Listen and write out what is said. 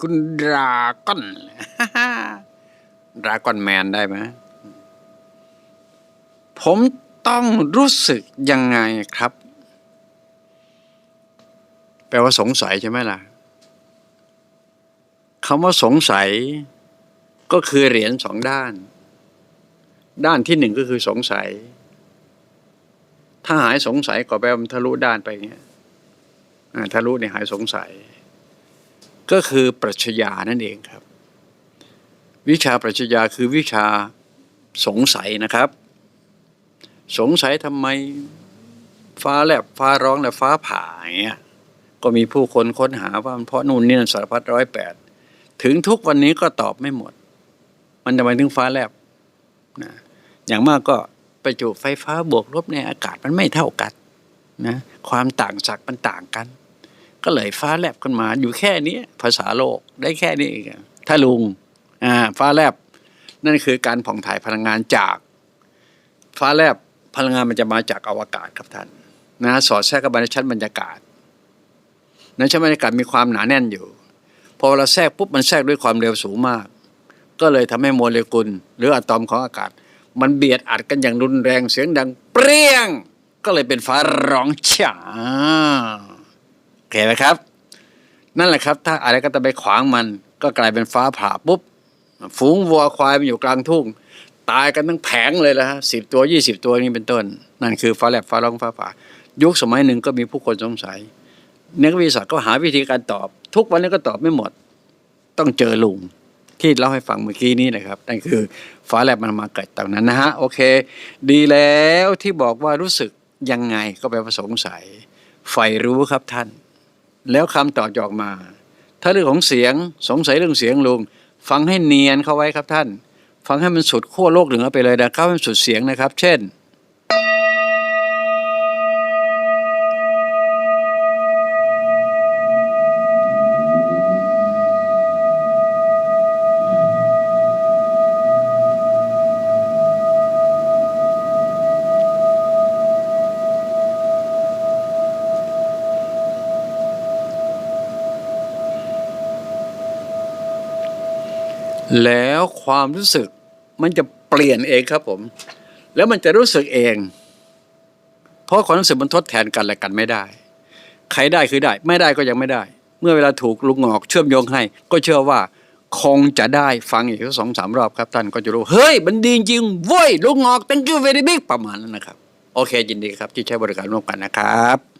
คุณดราก้อนดราก้อนแมนได้ไหมผมต้องรู้สึกยังไงครับ แปลว่าสงสัยใช่ไหมล่ะคำว่าสงสัยก็คือเหรียญสองด้าน ด้านที่หนึ่งก็คือสงสัย ถ้าหายสงสัยก็แปลว่ามันทะลุด้านไปเงี้ย ทะลุเนี่ยหายสงสัย ก็คือปรัชญานั่นเองครับ วิชาปรัชญาคือวิชาสงสัยนะครับ สงสัยทำไมฟ้าแลบฟ้าร้องและฟ้าผ่าอย่างเงี้ยก็มีผู้คนค้นหาว่ามันเพราะนู่นนี่นั่นสารพัดร้อยแปดถึงทุกวันนี้ก็ตอบไม่หมด มันจะมาถึงฟ้าแลบนะอย่างมากก็ไปจุไฟฟ้าบวกลบในอากาศมันไม่เท่ากัน นะความต่างศักมันต่างกัน ก็เลยฟ้าแลบขึ้นมา อยู่แค่นี้ภาษาโลกได้แค่นี้เองถ้าลุงอ่าฟ้าแลบนั่นคือการผ่องถ่ายพลังงานจาก ฟ้าแลบพลังงานมันจะมาจากอวกาศครับท่านนะสอดแทรกเข้าไปในชั้นบรรยากาศในชั้นบรรยากาศมีความหนาแน่นอยู่ พอเราแทรกปุ๊บมันแทรกด้วยความเร็วสูงมาก ก็เลยทำให้โมเลกุล หรืออะตอมของอากาศ มันเบียดอัดกันอย่างรุนแรงเสียงดังเปรี้ยง ก็เลยเป็นฟ้าร้องฉ่าโอเคไหมครับ นั่นแหละครับ ถ้าอะไรก็จะไปขวางมันก็กลายเป็นฟ้าผ่าปุ๊บ ฝูงวัวควายมันอยู่กลางทุ่ง ตายกันทั้งแผงเลยละฮะสิบตัวยี่สิบตัวนี้เป็นต้น นั่นคือฟ้าแลบฟ้าร้องฟ้าผ่า ยุคสมัยหนึ่งก็มีผู้คนสงสัยนักวิทยาศาสตร์ก็หาวิธีการตอบ ทุกวันนี้ก็ตอบไม่หมด ต้องเจอลุงที่เล่าให้ฟังเมื่อกี้นี้นะครับนั่นคือฟ้าแลบมันมาเกิดตรงนั้นนะฮะโอเค ดีแล้วที่บอกว่ารู้สึก ยังไงก็แปลว่าสงสัยใฝ่รู้ครับท่าน แล้วคำตอบจะออกมา ถ้าเรื่องของเสียงสงสัยเรื่องเสียงลุง ฟังให้เนียนเข้าไว้ครับท่าน ฟังให้มันสุดขั้วโลกเหนือไปเลยนะครับให้มันสุดเสียงนะครับ เช่น แล้วความรู้สึกมันจะเปลี่ยนเองครับผม แล้วมันจะรู้สึกเอง เพราะความรู้สึกมันทดแทนกันและกันไม่ได้ ใครได้คือได้ ไม่ได้ก็ยังไม่ได้ เมื่อเวลาถูกลุงงอกเชื่อมโยงให้ ก็เชื่อว่าคงจะได้ฟังอีกสองสามรอบครับท่านก็จะรู้ เฮ้ย มันดีจริงเว้ยลุงงอก thank you very big ประมาณนั้นนะครับ โอเคยินดีครับที่ใช้บริการร่วมกันนะครับ